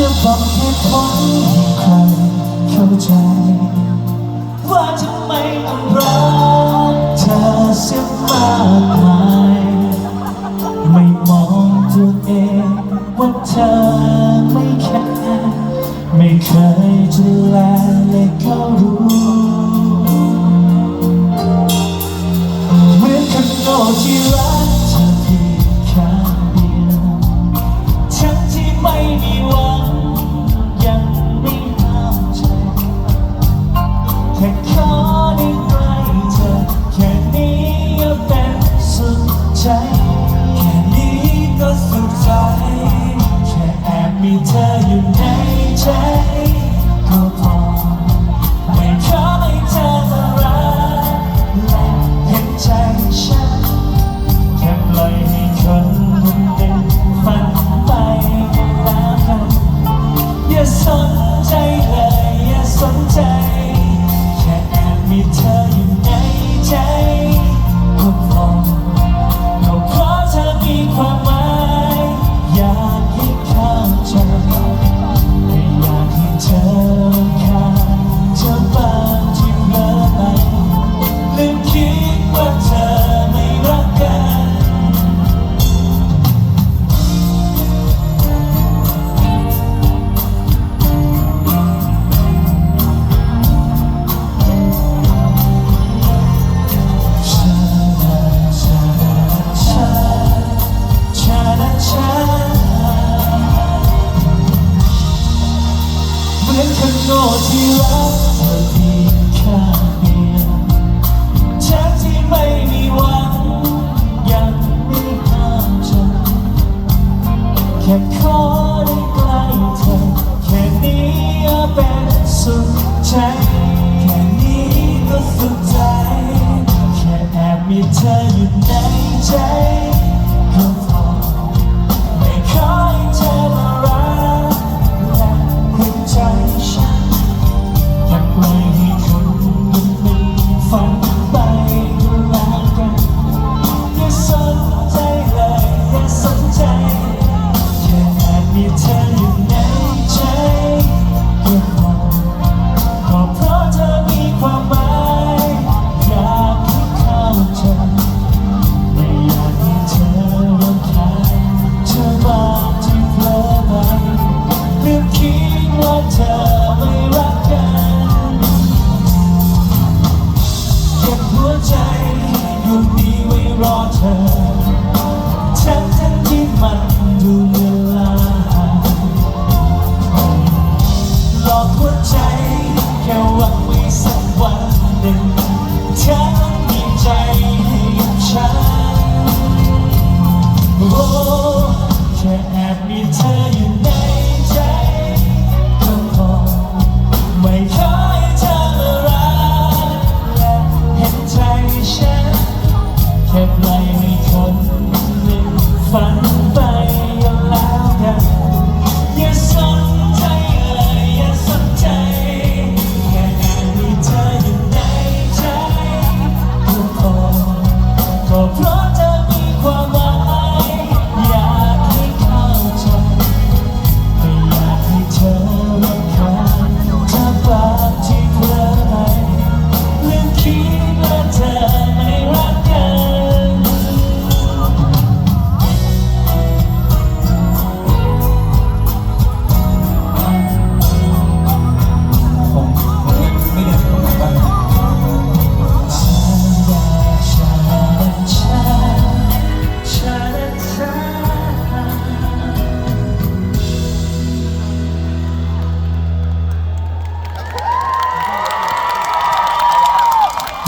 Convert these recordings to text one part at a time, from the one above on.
จะบอกเหตุผลให้ใครเข้าใจ ว่าทำไมต้องรักเธอเสียมากมายไม่มองตัวเองว่าเธอไม่แค่ไม่เคยจะแลเลยก็รู้เหมือนคนโง่ที่รัก me tell คนโง่ที่รักเพียงแค่เดียวแทบที่ไม่มีหวังยังไม่ห้ามฉัแค่ขอได้ใกล้เธอแค่นี้เป็นสุขใจ of.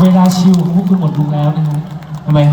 เวลาชิวของพวกคุณหมดลงแล้วนะฮะทำไม